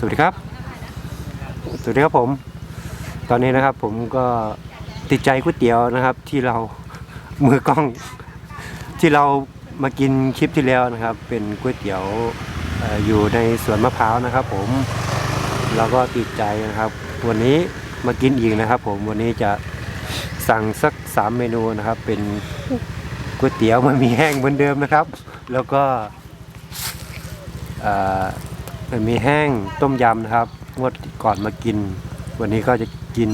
สวัสดีครับ สวัสดีครับผม ตอนนี้นะครับผมก็ติดใจก๋วยเตี๋ยวนะครับ ที่เรามือกล้อง ที่เรามากินคลิปที่แล้วนะครับ เป็นก๋วยเตี๋ยวอยู่ในสวนมะพร้าวนะครับ ผมเราก็ติดใจนะครับ วันนี้มากินอีกนะครับ ผมวันนี้จะสั่งสักสามเมนูนะครับ เป็นก๋วยเตี๋ยวมันมีแห้งเหมือนเดิมนะครับ แล้วก็ มันมีแห้งต้มยำนะครับงวดก่อนมากิน วันนี้ก็จะกิน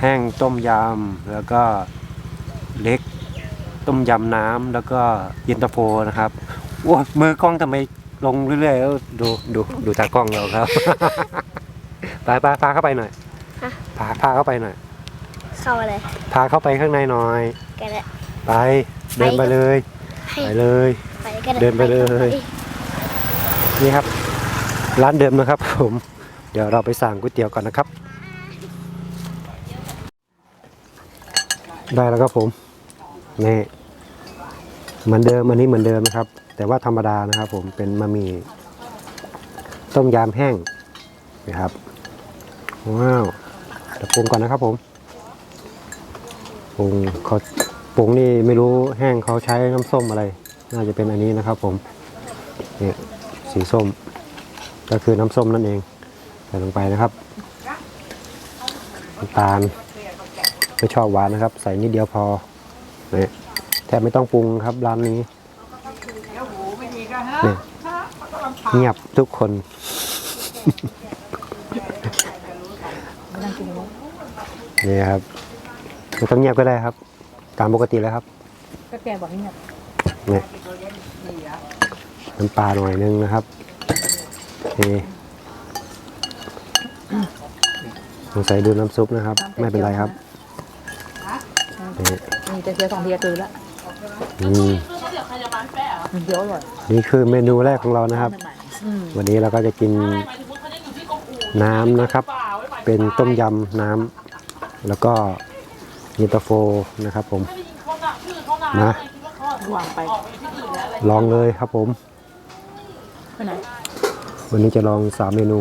แห้งต้มยำแล้วก็เล็กต้มยำน้ำแล้วก็เย็นตาโฟนะครับโอ้ยมือกล้องทำไมลงเรื่อยๆแล้วดูดูดูตากล้องเราครับ ไปไปพาเข้าไปหน่อยฮะพาพาเข้าไปหน่อย เข้าอะไรพาเข้าไปข้างในหน่อยกันละไปเดินไปเลยให้ไปเลยไปกันเดินไปเลย นี่ครับ ร้านเดิมนะครับ ผม เดี๋ยวเราไปสั่งก๋วยเตี๋ยวก่อนนะครับ ได้แล้วครับผมนี่เหมือนเดิมอันนี้เหมือนเดิมนะครับ แต่ว่าธรรมดานะครับ ผมเป็นมะหมี่ต้มยำแห้งนะครับว้าวเดี๋ยวปรุงก่อนนะครับผมปรุงเขาปรุงนี่ไม่รู้แห้งเขาใช้น้ำส้มอะไร น่าจะเป็นอันนี้นะครับ ผมนี่สีส้ม ก็คือน้ำส้มนั่นเองใส่ลงไปนะครับน้ำตาลไม่ชอบหวานนะครับ ใส่นิดเดียวพอนี่แทบไม่ต้องปรุงครับร้านนี้นี่เงียบทุกคนนี่ครับไม่ต้องเงียบก็ได้ครับ ตามปกติแล้วครับก็แกบอกให้เงียบเนี่ยน้ำปลาหน่อยนึงนะครับ นี่สงสัยดูน้ำซุปนะครับ ไม่เป็นไรครับนี่มีแต่เสียสองทีก็คือละอืมมันเยอะอร่อยนี่คือเมนูแรกของเรานะครับอืมวันนี้เราก็จะกินน้ำนะครับ เป็นต้มยำน้ำแล้วก็เย็นตาโฟนะครับผมนะวางไปลองเลยครับผมไปไหน วันนี้จะลองสามเมนู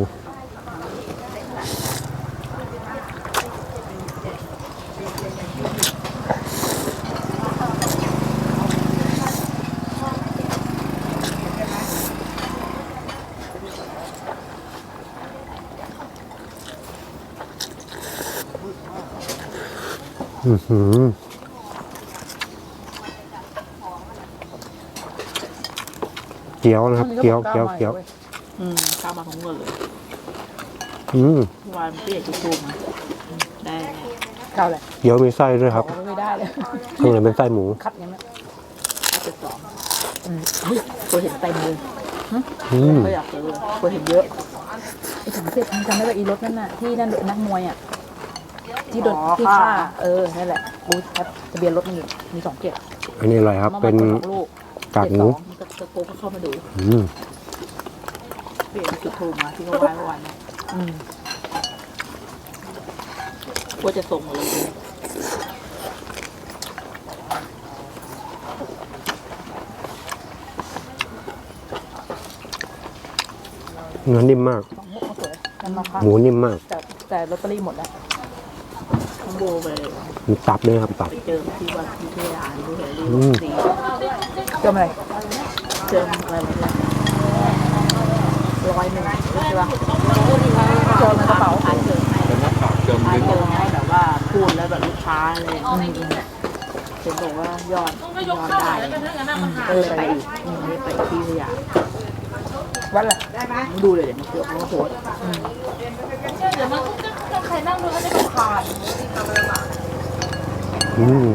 อือหือเกี๊ยวนะครับเกี๊ยวเกี๊ยวเกี๊ยว อืมข้าวมาของเงินเลยอืมเมื่อวานเปลี่ยนจุดทูมาได้ข้าวอะไรเกี๊ยวมีไส้ด้วยครับไม่ได้เลยข้างในเป็นไส้หมูคัดยังไงจุดสองอืมเฮ้ยตัวเห็นเต็มเลยอืมก็อยากซื้อเลยตัวเห็นเยอะไอ้สามสิบจำได้ว่าอีรถนั่นน่ะที่นั่นนักมวยอะที่โดนที่ฆ่าเออนั่นแหละกูแอปทะเบียนรถมันอยู่มีสองเจ็ดอันนี้อะไรครับเป็นลูกกากหมูเจ็ดสองตะโกนก็เข้ามาดู อืมเปลี่ยนจุดโทรมาที่เขาไหว้เมื่อวานเนี่ยอืมว่าจะส่งมาเลยเนื้อนิ่มมาก สองมุกเขาสวยมันมาพักหมูนิ่มมาก แต่แต่ลอตเตอรี่หมดแล้วทั้งโบไปเลยมีตับด้วยครับตับ ไปเจอที่วัดที่เทยาหรือเห็นอืม สีเจออะไรเจออะไรเนี่ย ร้อยหนึ่งใช่ปะโจอในกระเป๋าขายเจอเป็นนักข่าเดิมายเจอให้แบบว่าพูดแล้วแบบลูกค้าเลยเห็นบอกว่ายอดยอดได้ก็เลยไปอีกนี่ไปที่สยามวัดอะดูเลยเดี๋ยวมันเกี่ยวกับโพเดี๋ยวมันก็ใครนั่งดูก็ไจะผ่านอืม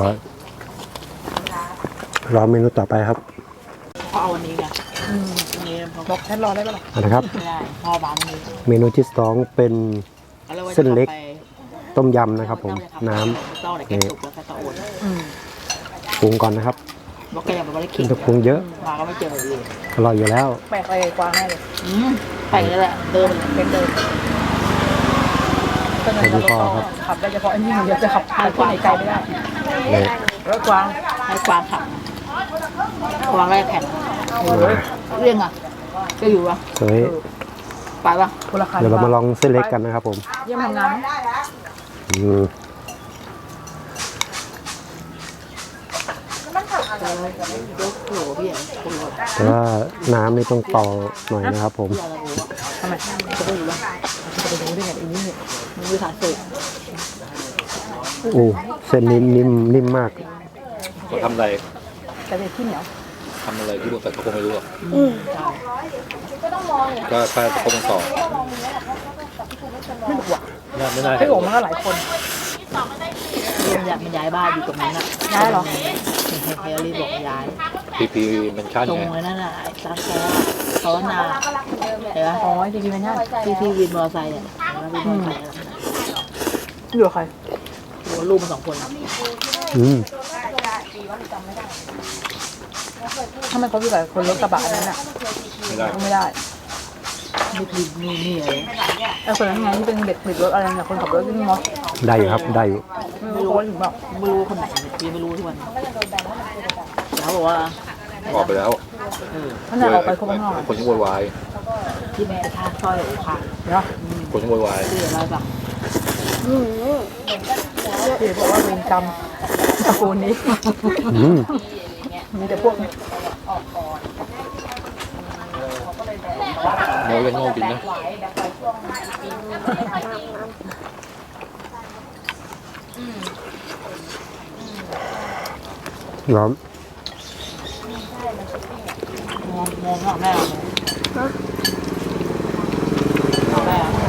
ร้อยรอเมนูต่อไปครับเขาเอาวันนี้ไงอืมอันนี้เขาบอกแค่รอได้ปะล่ะอันนะครับ ไม่ได้พ่อบานนี้เมนูที่สองเป็นแล้วว่าจะเส้นเล็กอาไปต้มยำนะครับ ผม น้ำเจ้าอะไรแกงสุกแล้วก็ตะโอนอืมปรุงก่อนนะครับอบอกแกอยากไปบริเคขิรื่องปรุงเยอะ มาก็ไม่เจอเลยอร่อยอยู่แล้วแปลกไปกวางแน่เลยอืมไปแล้วแหละเดิมเป็นเดิม ก็นั้นเราก็ขับได้เฉพาะไอ้นี่มันเดียวจะขับไปที่ไหนไกลไม่ได้เลยรถกวางให้กวางขับกวางแรกแผ่นเรื่องอะก็อยู่วะสวยไปปะคนละคันเดี๋ยวเรามาลองเส้นเล็กกันนะครับผมเยี่ยมทำงานไหมอืมยกโหพี่อะคนรถแต่ว่าน้ำนี่ต้องต่อหน่อยนะครับผมพี่อะไรกูวะทำไมจะไปอยู่วะจะไปดูได้ไงอีนี่เนี่ ยมึงดูฐานสูงโอ้เส้นนี้นิ่มนิ่มมากเขาทำอะไรแต่เป็นที่เหนียวทำอะไรที่บนแต่เขาคงไม่รู้หรอกใช่ก็แค่เขาต้องสอนไม่รู้อะน่าไม่น่าไอ้โอ๋มันก็หลายคนเรื่องอยากมันย้ายบ้านอยู่ตรงนั้นอะย้ายเหรอเฮเฮรีบอกย้ายพีพีมันชั่นตรงไงเลยนั่นน่ะไอ้ซักแซ่เขานาเห็นไหมอ๋อจริงๆมันง่ายที่ที่วินมอเตอร์ไซค์เนี่ยแล้ววินมอเตอร์ไซค์ อะอยู่กับใครโหลูกมันสองคนอะอืมถ้ามันเขาอยู่กับคนรถกระบะนั้นอะไม่ได้ก็ไม่ได้นี่คือนี่นี่เลยไอ้คนนั้นไงที่เป็นเด็กผิดรถอะไรเนี่ยคนขับรถที่นี่เนาะได้อยู่ครับได้อยู่ไม่รู้เขาถึงแบบไม่รู้คนไหนพี่ไม่รู้ทุกวันแล้วบอกว่าออกไปแล้วเออท่านจะออกไปคบข้างนอกอะคนที่โวยวายที่แม่ไปท่าสร้อยโอ้ขาดเนาะคนที่โวยวายที่อะไรบ้าง พี่บอกว่าเวรกรรมตระกูลนี้ อืมมีแต่พวกนี้โง่เล่นโง่จริงนะร้อนมองมองหน้าแม่มองแม่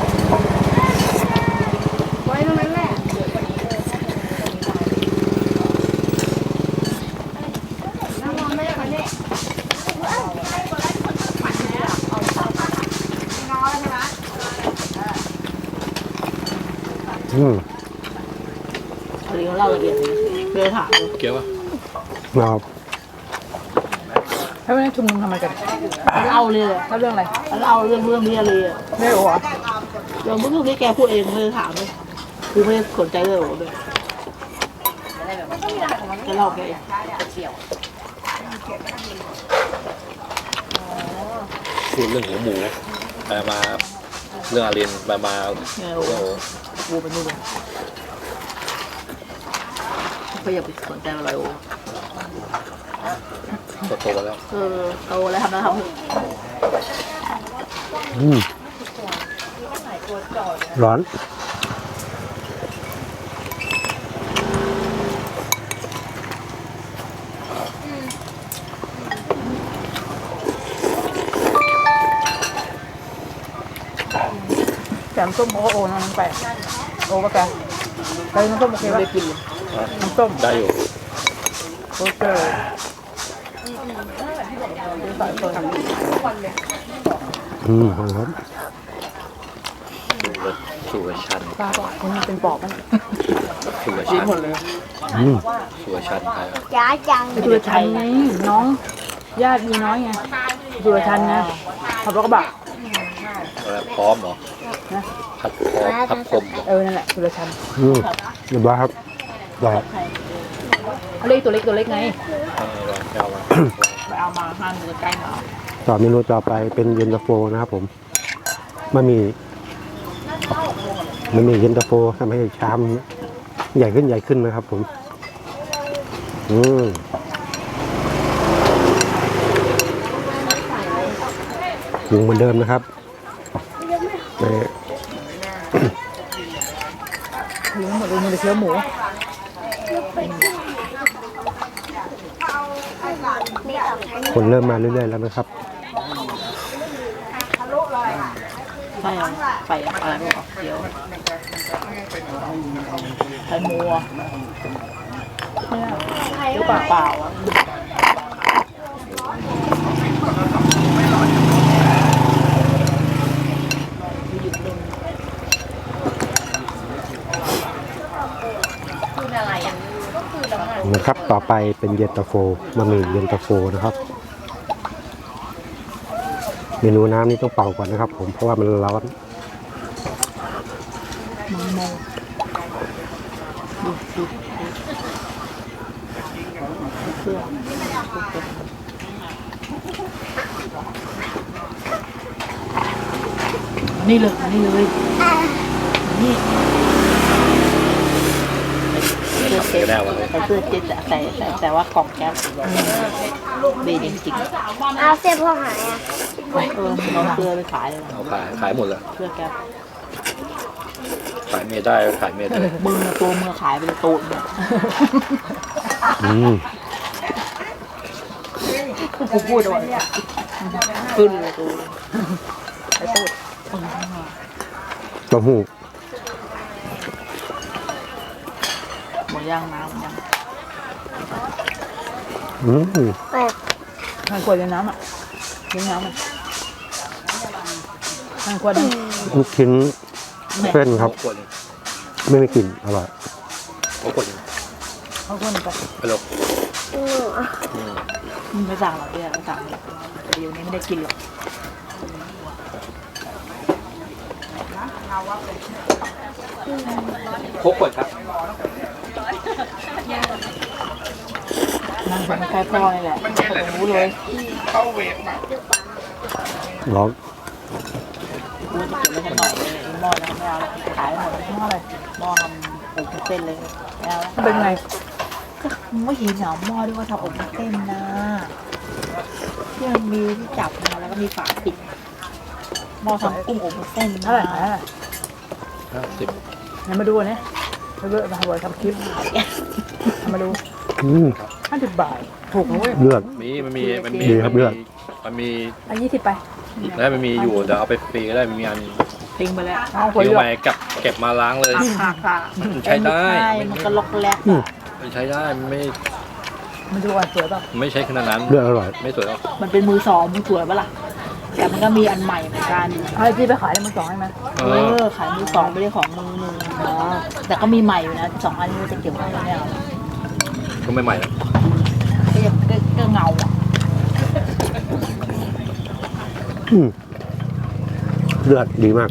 อืม พอดีเขาเล่าละเอียดเลยถาม เกี่ยวปะ ครับแล้ววันนี้ชุมนุมทำไมกันเล่าเลยเลยแล้วเรื่องอะไรเล่าเรื่องเรื่องนี้เลยไม่รู้เหรอเรื่องเรื่องที่แกพูดเองเลยถามเลยกูไม่ได้สนใจเลยโอ้เลยแกเล่าแกเองพูดเรื่องหัวหมูมามาเรื่องอาเรียนมามาแกโอ้โอ้โหกูเป็นนู่นเลยก็อย่าไปสนใจอะไรโอ้ โตๆแล้วเออโตแล้วทำแล้วทำเถอะอืมร้อนแกมส้มเขาก็โอนะน้ำแปลกโอปะแกไปน้ำส้มโอเคไม่ปะได้กินเลยน้ำส้มได้อยู่โอเคใส่เปิด อืมร้อนสุรชันปลาบอกคนนี้เป็นปอบมันสุรกิชันนหมดเลยอืมสุรชันใครอะจ้าจังสุรชันไงน้อง ญาติมีน้อยไงสุรชันนะขับรถกระบะพร้อมเหรอนะพัดพร้อมพัดคมเออ นั่นแหละสุรชันอืมเรียบร้อยครับได้เขาเรียกตัวเล็กตัวเล็กไง เออแก้วมาไปเอามาห้างจะใกล้มาต่อเมนูต่อไปเป็นเย็นตาโฟนะครับผมมันมีมันมีเย็นตาโฟทำให้ชามใหญ่ขึ้นใหญ่ขึ้นนะครับผม อืมปรุงเหมือนเดิมนะครับเอ่อรู้หมดเลยมีแต่เชื้อหมู คนเริ่มมาเรื่อยๆแล้วนะครับใช่อะใส่อะไรไม่บอกเดี๋ยวใส่หมูอะเดี๋ยวเปล่าเปล่าๆอะ นะ ครับต่อไปเป็นเย็นตาโฟบะหมี่เย็นตาโฟนะครับ เมนูน้ำนี่ต้องเป่าก่อนนะครับ ผมเพราะว่ามันร้อนมังโมดูดูเครื่องนี่เลยนี่เลยนี่ เสื้อเซ็ตไม่ได้วะใส่เสื้อเซ็ตอะใส่ใส่แต่ว่ากล่องแก๊สเบจริงเอาเสื้อพวกหายอะเออเอาเสื้อไปขายเลยเอาขายขายหมดแล้วเสื้อแก๊สขายเมย์ได้ขายเมย์ได้มึงอตัวมึงขายไปเลยตูนเนี่ยอืมกูพูดเอาไว้ขึ้นเลยตูนไอ้ตูนเต้าหู้ หมดย่างน้ำหมดย่างอืมแปลกทานขวดในน้ำอะกินน้ำอะทานขวดนึงลูกชิ้นเส้นครับ ขวดหนึงไม่มีกลิ่นอร่อยเอาขวดหนึงเอาขวดนึงไปไปลงอืมอืมมึงไม่สั่งหรอกเบี้ยไม่สั่งหรอกเดี๋ยวนี้ไม่ได้กินหรอกพกขวดครับ นั่งเป็นใกล้พ่อนี่แหละผมรู้เลยร้อนกูจะเก็บไว้กันหน่อยเลยหม้อนะไม่เอาแล้วขายหมดหม้ออะไรหม้อทำอบวุ้นเส้นเลยไม่เอาแล้ว เป็นไง ก็มึงไม่เห็นเหรอหม้อที่ว่าทำอบวุ้นเส้นนะที่มันมีที่จับมาแล้วก็มีฝาปิดหม้อทำกุ้งอบวุ้นเส้นเท่าไหร่เท่าไหร่ห้าสิบไหนมาดูอันนี้ไปเบิร์ดมาบอยทำคลิป เอามาดูอืมห้าสิบบาท ถูกนะเว้ยเลือด มีมันมีมันมีดีครับเลือดมันมีอันยี่สิบไปแล้วมันมีอยู่เดี๋ยวเอาไปฟรีก็ได้มันมีอันทิ้งไปแล้วเอาขวดทิ้งเลือไปดเก็บเก็บมาล้างเลยค่ะค่ะมันใช้ได้ใช่มันก็ล็อกแรกอืมอะมันใช้ได้มันไม่มันดูก่อนสวยเปล่ะไม่ใช่ขนาดนั้นเลือดอร่อย ไม่สวยหรอกมันเป็นมือสองมือสวยปะล่ะแต่มันก็มีอันใหม่เหมือนกันเอาไอ้ที่ไปขายในมือสองใช่ไหมเอเอออขายมือสองไม่ได้ของมือหนึ่งอ๋อแต่ก็มีใหม่อยู่นะสองอันนี้จะเก็บไว้ไม่เอา ก็ไม่ใหม่แล้วก็ยังก็ก็เงาอะอืมเลือดดีมาก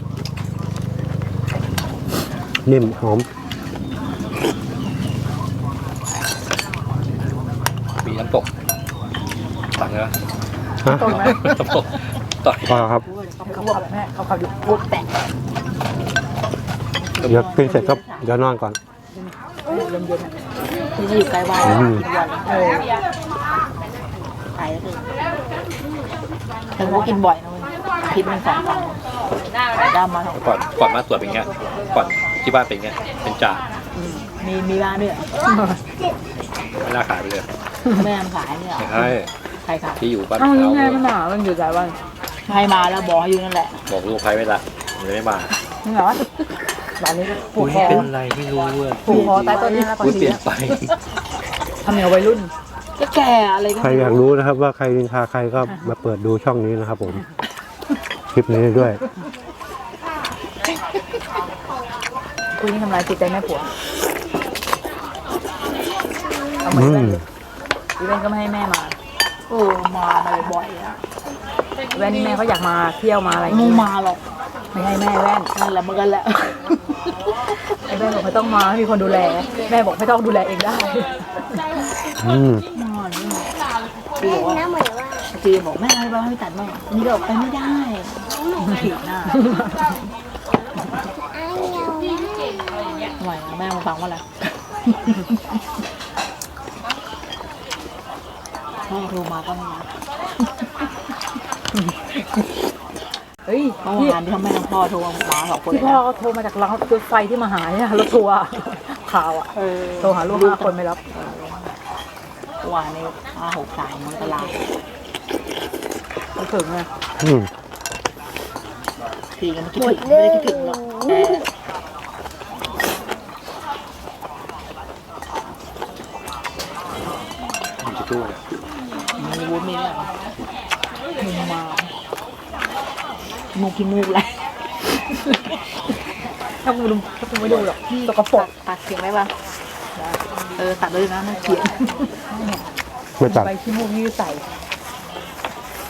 นิ่มหอม มีน้ำตกสั่งเลยนะฮะตรงไหมน้ำตกต่อยพอครับ เขาขับแม่เขาขับอยู่พูดแตะเดี๋ยวกินเสร็จก็เดี๋ยวนอนก่อนเย็นเย็นๆอะที่นี่อยู่ใกล้บ้านอืมกินวันเออขายก็คือแต่ผมก็กินบ่อยนะเว้ยอาทิตย์หนึงสองครั้งได้มาสองก่อนก่อนมาตรวจเป็นไงก่อนที่บ้านเป็นไงเป็นจ่าอืมมีมีบ้านด้วยไม่น่าขายไปเลยแม่มันขายเนี่ยเหรอไม่ใช่ใครขายที่อยู่บ้านเอ้านี่เขาไงมันหนามันอยู่หลายวันให้มาแล้วบอกให้อยู่นั่นแหละ บอกลูกใครไม่ละเลยไม่มา นี่เหรอ ร้านนี้ผูกคอเป็นไรไม่รู้เว้ยผูกคอใต้ต้นนี้แล้วก็พูดทีเปลี่ยนไปทำเหนียววัยรุ่นก็แก่อะไรก็ใครอยากรู้นะครับ ว่าใครนินทาใครก็มาเปิดดูช่องนี้นะครับ ผมคลิปนี้ด้วยคุยนี่ทำลายจิตใจแม่ผัวเอาเหมือือนมอีเวนก็ไม่ให้แม่มาเออมามาบ่อยๆอะอีเวนนี่แม่เขาอยากมาเที่ยวมาอะไรอย่างมูเงี้ยมาหรอก ไม่ให้แม่แว่นนั่นแหละเหมือนกันแหละไอ้แม่บอกไม่ต้องมาให้มีคนดูแล แม่บอกไม่ต้องดูแลเองได้อืมมานี่คือบอกว่าน้ำเหมือนว่าคือบอกแม่ให้บ้างให้ตัดบ้างอันนี่ก็บอกไปไม่ได้ผิดหน้าไอ้เงาไหวแม่มาฟังว่าอะไรพ่อโทรมาก็ไม่รับ เฮ้ยเมื่อพี่วานที่ทั้งแม่ทั้งพ่อโทรมาสองคนที่พ่อเขาโทรมาจากรางรถไฟที่มาหาเนี่ยรถทัวร์ข่าวอะ เออโทรหาลูกห้าคนไม่รับ เมื่อวานนี้ห้าหกสายมันก็ลาไม่ถึงไงอืมทีก็ไม่คิดถึงไม่ได้คิดถึงหรอกแต่มีทิชชู่เนี่ยมีวุ้นมีอะไรมุมมา มูกินมูกอะไรถ้าคุณดูถ้าคุณไม่ดูหรอกตกกระปรกตัดเสียงได้ปะเออตัดเลยนะน่าเกลียดไม่ตัดไปขี้มูกยืดใส่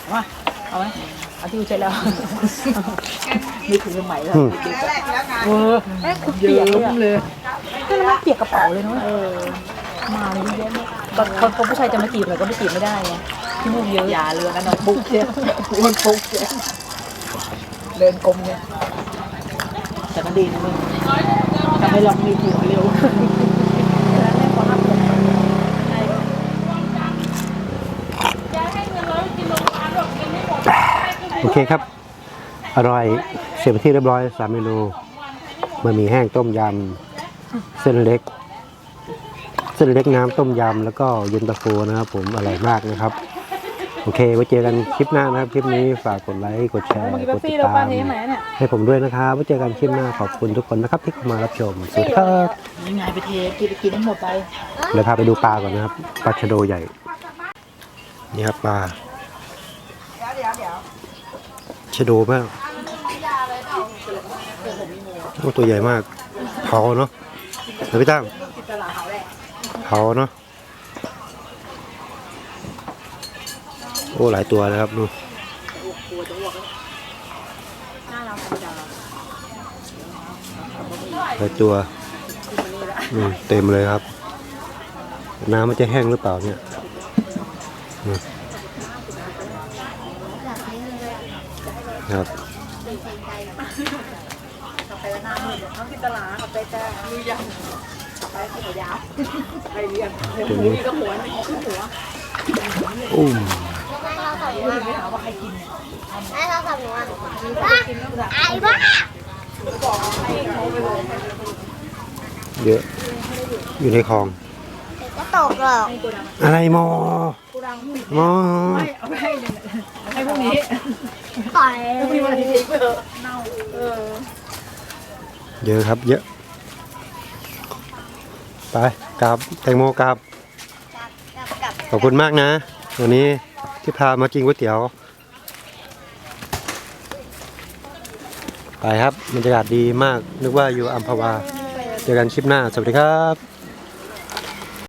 เอามาเอาไหมเอาที่กูใช้แล้วนี่คือสมัยแล้วอืมเออแม่งเปียกเลยอะเลยก็แล้วมันเปียกกระเป๋าเลยเนาะเออมาเลยเยอะแยะตอนเขาผู้ชายจะมาจีบเราก็ไม่จีบไม่ได้ไงขี้มูกเยอะอย่าเรือนะน้องปุ๊กเนี่ยมันปุ๊กเนี่ย เดินกลมเนี่ยแต่ก็ดีนะมึงทำให้เรามีผัวเร็วโอเคครับ อร่อย เสร็จเป็นที่เรียบร้อยสามเมนูบะหมี่แห้งต้มยำ เส้นเล็ก เส้นเล็กน้ำต้มยำ แล้วก็เย็นตาโฟนะครับผม อร่อยมากนะครับ โอเคไว้เจอกันคลิปหน้านะครับ คลิปนี้ฝากกดไลค์กดแชร์เมื่อกี้กเป๊ดปติซี่ดเราตาปามเทไหมเนี่ยให้ผมด้วยนะครับไว้เจอกันคลิปหน้าขอบคุณทุกคนนะครับที่เข้ามารับชมสวัสดีครับนี่ไงไปเทกินกินทั้งหมดไปเดี๋ยวพาไปดูปลาก่อนนะครับปลาชะโดใหญ่นี่ครับปลาชะโดมากโอ้ตัวใหญ่มากเผาเนาะเดี๋ยวพี่ตั้งเผาเนาะ โอ้หลายตัวเลยครับดูหลายตัวอืมเต็มเลยครับ น้ำมันจะแห้งหรือเปล่าเนี่ยอืมครับตัวนี้อุ้ม ไอ้เราขับหนูอะไอ้บ้าเยอะอยู่ในคลอง ก็ตกหรอกอะไรมอมอให้พวกนี้ปล่อยเยอะครับเยอะ ไปกลับแตงโมกลับกับกับขอบคุณมากนะ วันนี้ ที่พามากินก๋วยเตี๋ยว ไปครับบรรยากาศดีมากนึกว่าอยู่อัมพวา เจอกันคลิปหน้า สวัสดีครับ